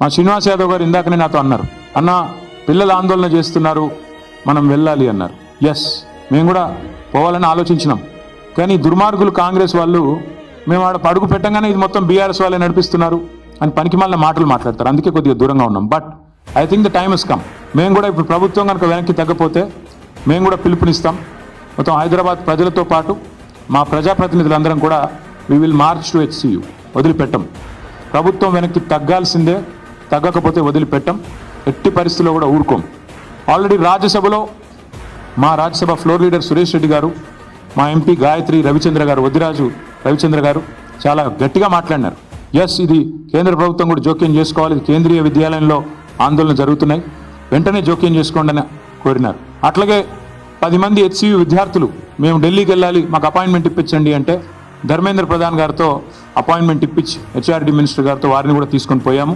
మా శ్రీనివాస్ యాదవ్ గారు ఇందాకనే నాతో అన్నారు అన్న పిల్లలు ఆందోళన చేస్తున్నారు మనం వెళ్ళాలి అన్నారు. ఎస్ మేము కూడా పోవాలని ఆలోచించినాం. కానీ దుర్మార్గులు కాంగ్రెస్ వాళ్ళు మేము ఆడ పడుగు పెట్టంగానే ఇది మొత్తం బీఆర్ఎస్ వాళ్ళే నడిపిస్తున్నారు అని పనికి మాలిన మాటలు మాట్లాడతారు. అందుకే కొద్దిగా దూరంగా ఉన్నాం. But I think the time is come మేము కూడా ఇప్పుడు ప్రభుత్వం కనుక వెనక్కి తగ్గపోతే మేము కూడా పిలుపునిస్తాం. మొత్తం హైదరాబాద్ ప్రజలతో పాటు మా ప్రజాప్రతినిధులందరం కూడా we will march to HCU వదిలిపెట్టం. ప్రభుత్వం వెనక్కి తగ్గాల్సిందే. తగ్గకపోతే వదిలిపెట్టం. ఎట్టి పరిస్థితుల్లో కూడా ఊరుకోం. ఆల్రెడీ రాజ్యసభలో మా రాజ్యసభ ఫ్లోర్ లీడర్ సురేష్ రెడ్డి గారు మా ఎంపీ గాయత్రి రవిచంద్ర గారు వదిరాజు రవిచంద్ర గారు చాలా గట్టిగా మాట్లాడినారు. ఎస్ ఇది కేంద్ర ప్రభుత్వం కూడా జోక్యం చేసుకోవాలి. కేంద్రీయ విద్యాలయంలో ఆందోళన జరుగుతున్నాయి. వెంటనే జోక్యం చేసుకోండి అని కోరినారు. అట్లాగే పది మంది హెచ్సియు విద్యార్థులు మేము ఢిల్లీకి వెళ్ళాలి మాకు అపాయింట్మెంట్ ఇప్పించండి అంటే ధర్మేంద్ర ప్రధాన్ గారితో అపాయింట్మెంట్ ఇప్పించి హెచ్ఆర్డి మినిస్టర్ గారితో వారిని కూడా తీసుకొని పోయాము.